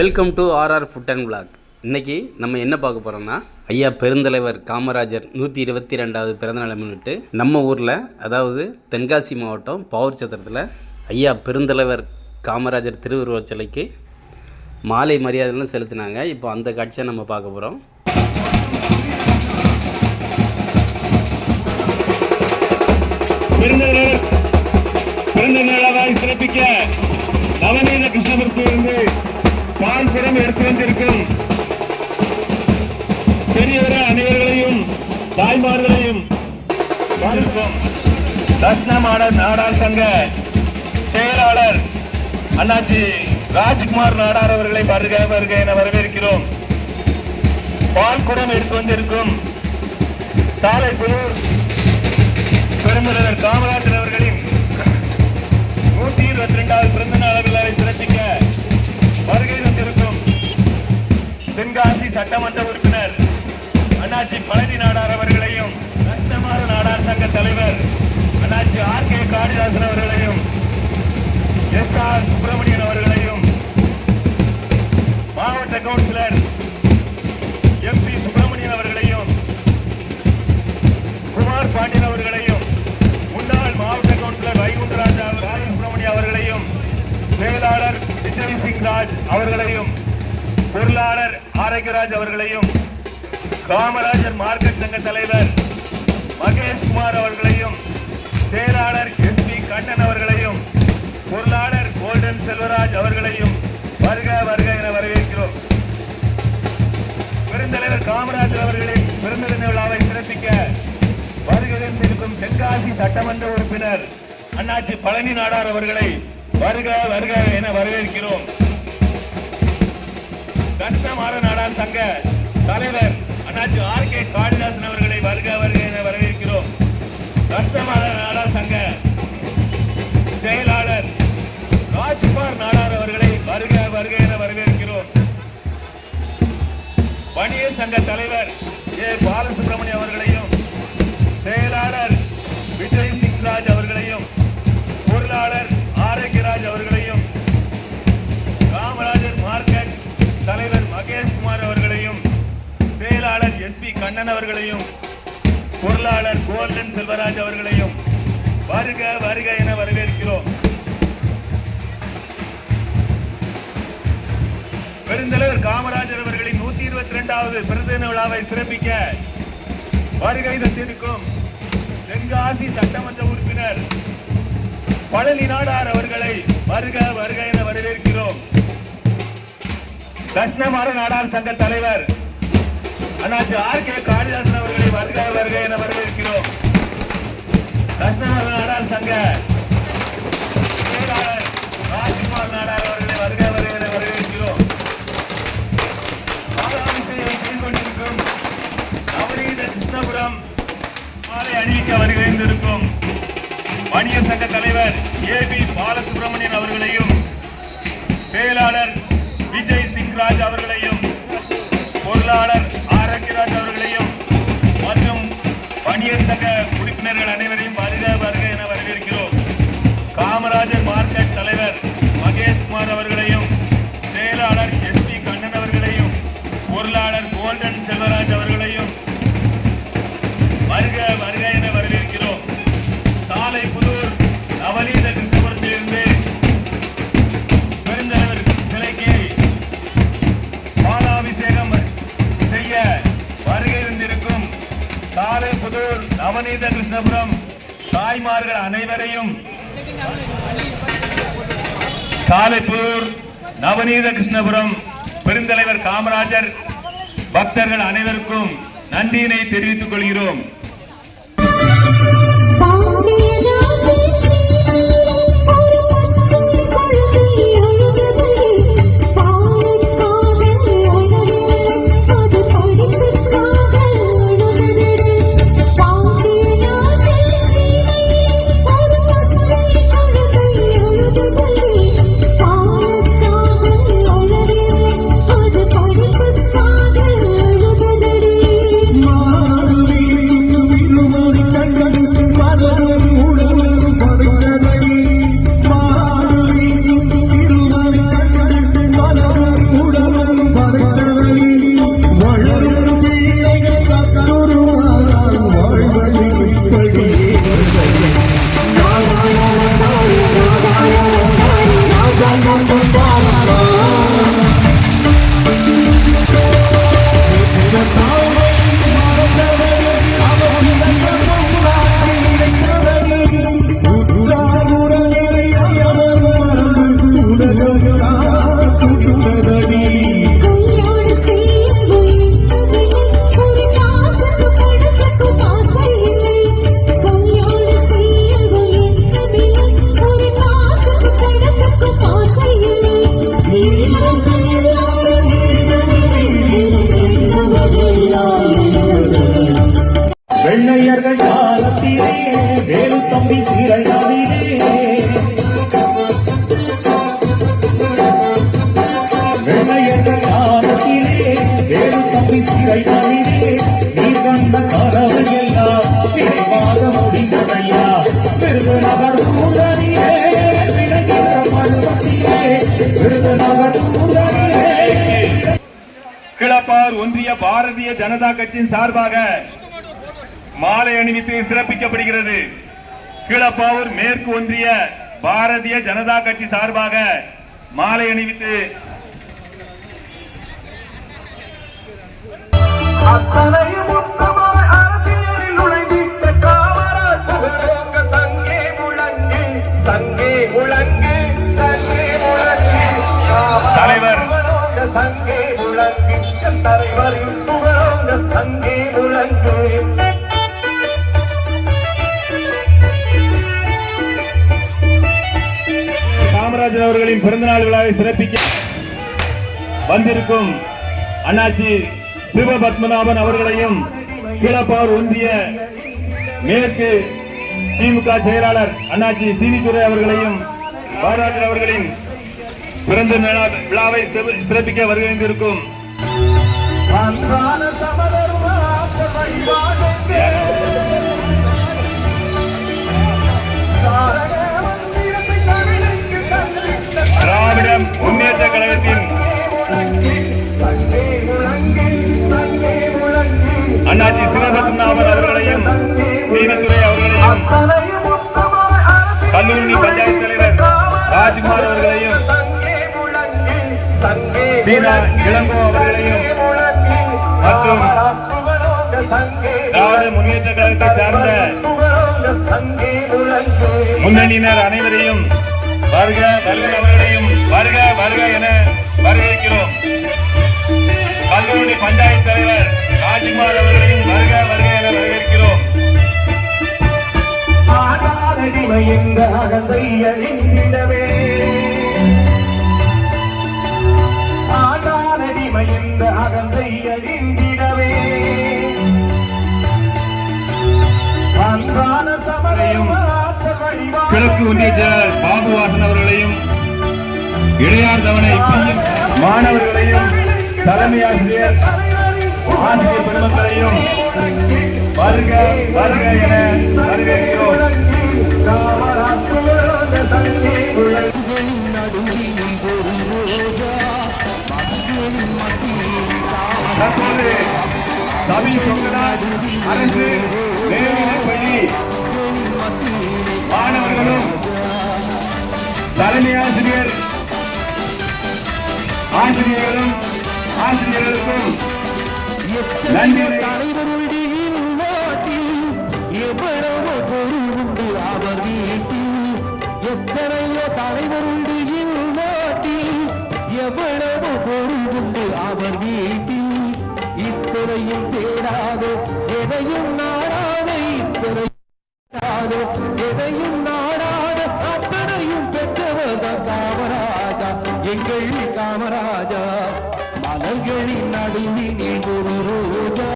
Welcome to RR food and blog இன்றைக்கி நம்ம என்ன பார்க்க போகிறோம்னா ஐயா பெருந்தலைவர் காமராஜர் நூற்றி இருபத்தி ரெண்டாவது பிறந்தநாளை முன்னிட்டு நம்ம ஊரில் அதாவது தென்காசி மாவட்டம் பாவூர் சத்திரத்தில் ஐயா பெருந்தலைவர் காமராஜர் திருவுருவச் சிலைக்கு மாலை மரியாதைலாம் செலுத்தினாங்க. இப்போ அந்த காட்சியை நம்ம பார்க்க போகிறோம் பிறந்த நாளாக சிறப்பிக்க நவநீத கிருஷ்ணபுரத்திலிருந்து பால் குடம் எடுத்து வந்திருக்கும் பெரியவர அனைவர்களையும் தாய்மார்களையும் வந்திருக்கும் தர்ஷன நாடார் சங்க செயலாளர் அண்ணாச்சி ராஜ்குமார் நாடார் அவர்களை வருக வருக என வரவேற்கிறோம். பால் குடம் எடுத்து வந்திருக்கும் சாலை புதூர் பெருந்தலைவர் காமராஜர் அவர்களின் நூத்தி இருபத்தி ரெண்டாவது பிறந்த நாள் விழாவை சிறப்பிக்க வருகை தந்திருக்கும் தென்காசி சட்டமன்ற உறுப்பினர் அண்ணாச்சி பழனி நாடார் அவர்களையும் நஷ்டமாறு நாடார் சங்க தலைவர் அண்ணாச்சி ஆர் கே காளிதாசன் அவர்களையும் எஸ் ஆர் சுப்பிரமணியன் அவர்களையும் மாவட்ட கவுன்சிலர் எம்பி சுப்பிரமணியன் அவர்களையும் குமார் பாண்டியன் அவர்களையும் முன்னாள் மாவட்ட கவுன்சிலர் வைகுண்டராஜா ராஜ அவர்களையும் செயலாளர் விஜய் சிங் ராஜ் அவர்களையும் பொருளாளர் ஆரோக்கியராஜ் அவர்களையும் காமராஜர் மார்க்கெட் சங்க தலைவர் மகேஷ் குமார் அவர்களையும் செயலாளர் எஸ் பி கண்ணன் அவர்களையும் பொருளாளர் கோல்டன் செல்வராஜ் அவர்களையும் வருக வருக என வரவேற்கிறோம். பெருந்தலைவர் காமராஜர் அவர்களின் பிறந்த தின விழாவை சிறப்பிக்க வருகிறந்திருக்கும் தென்காசி சட்டமன்ற உறுப்பினர் அண்ணாச்சி பழனி நாடார் அவர்களை வருக வருக என வரவேற்கிறோம். கஷ்டமான நாடார் சங்க தலைவர் அண்ணாச்சி ஆர் கே காளிதாசன் அவர்களை வருக வருக என வரவேற்கிறோம். கஷ்டமாற நாடார் சங்க செயலாளர் ராஜ்குமார் நாடார் அவர்களை வருக வருக என வரவேற்கிறோம். வணிகர் சங்க தலைவர் ஏ பாலசுப்ரமணியம் அவர்களையும் செயலாளர் விஜய் சிங் ராஜ் அவர்களையும் பொருளாளர் பாக்கியராஜ் அவர்களையும் காமராஜர் மார்க்கெட் தலைவர் மகேஷ்குமார் அவர்களையும் செயலாளர் எஸ் பி கண்ணன் அவர்களையும் பொருளாளர் கோல்டன் செல்வராஜ் அவர்களையும் வருக வருக என வரவேற்கிறோம். பெருந்தலைவர் காமராஜர் அவர்களின் நூத்தி இருபத்தி இரண்டாவது பிறந்த தின விழாவை சிறப்பிக்க வருகை தந்திருக்கும் தென்காசி சட்டமன்ற உறுப்பினர் பழனி நாடார் அவர்களை வருக வருக என வரவேற்கிறோம். கிருஷ்ணமார நாடார் சங்க தலைவர் அண்ணாச்சி ஆர் கே காளிதாசன் அவர்களை வருக வருக என வரவேற்கிறோம். கிருஷ்ணமார நாடார் சங்க செயலாளர் ராஜ்குமார் நாடார் அவர்களை வருக வருக என வரவேற்கிறோம். பாலாபிஷேகம் செய்து கொண்டிருக்கும் நவநீத கிருஷ்ணபுரம் மாலை அணிவிக்க வருகின்றிருக்கும் வணிகர் சங்க தலைவர் ஏ பி பாலசுப்ரமணியன் அவர்களையும் செயலாளர் விஜய் சிங் ராஜ் அவர்களையும் பொருளாளர் ஆரோக்கியராஜ் அவர்களையும் மற்றும் வணிகர் சங்க உறுப்பினர்கள் அனைவரையும் வருக வருக என வரவேற்கிறோம். காமராஜர் மார்க்கெட் தலைவர் மகேஷ் குமார் அவர்களையும் செயலாளர் எஸ் பி கண்ணன் அவர்களையும் பொருளாளர் கோல்டன் செல்வராஜ் அவர்கள் சாலைபுதூர் நவநீத கிருஷ்ணபுரம். தாய்மார்கள் அனைவரையும் சாலைப்பூர் நவநீத கிருஷ்ணபுரம் பெருந்தலைவர் காமராஜர் பக்தர்கள் அனைவருக்கும் நன்றியினை தெரிவித்துக் கொள்கிறோம். the கிளப்பார் ஒன்றிய பாரதிய ஜனதா கட்சியின் சார்பாக மாலை அணிவித்து சிறப்பிக்கப்படுகிறது. கீழப்பாவூர் மேற்கு ஒன்றிய பாரதிய ஜனதா கட்சி சார்பாக மாலை அணிவித்து அத்தனையும் தலைவரின் புகழோங்க சங்கே முழங்கு காமராஜர் அவர்களின் பிறந்தநாள் விழாவை சிறப்பிக்க வந்திருக்கும் அண்ணாச்சி சிவபத்மநாபன் அவர்களையும் கீழப்பார் ஒன்றிய மேற்கு திமுக செயலாளர் அண்ணாச்சி சீனித்துறை அவர்களையும் காமராஜர் அவர்களின் பிறந்த விழாவை சிறப்பிக்க வருகின்றிருக்கும் அன்றாட சமதர்ம ஆற்றல் வழிபாடுங்க தாரக மந்திரத்தை தமிழுக்கு தந்திட்ட திராவிட முன்னேற்ற கழகத்தின் சிவபத்மநாபன் அவர்களையும் சீனித்துறை அவர்களையும் கல்லூரி பஞ்சாயத்து தலைவர் ராஜ்குமார் அவர்களையும் சீனா இளங்கோ அவர்களையும் மற்றும் திராவிட முன்னேற்ற கழகத்தை சார்ந்த முன்னணியினர் அனைவரையும் வருக வருக அவர்களையும் வருக வருக என வரவேற்கிறோம். கல்லூரி பஞ்சாயத்து தலைவர் ராஜ்குமார் அவர்களையும் வருக வருக என வரவேற்கிறோம். என்ற அகந்தை அழிந்திடவே ஆடாதடிமை என்ற அகந்தை அழிந்திடவே அன்றாட கிழக்கு ஒன்றிய செயலாளர் பாபு வாசன் அவர்களையும் இளையார் தவணை மாணவர்களையும் தலைமை ஆசிரியர் ஆசிரியர் பெருமக்களையும் வருக வருக என வரவேற்கிறோம். ரவி சொங்கநாத் அரசு மேல்நிலைப் பள்ளி. மாணவர்களும் தலைமை ஆசிரியர் ஆசிரியர்களும் ஆசிரியர்களுக்கும் நன்றி. தலைவருடைய எவ்வளவு பொருள் உண்டு அவர் வீட்டில் எத்தனையோ எவ்வளவு பொருள் உண்டு அவர் வீட்டில். இத்தனையும் you.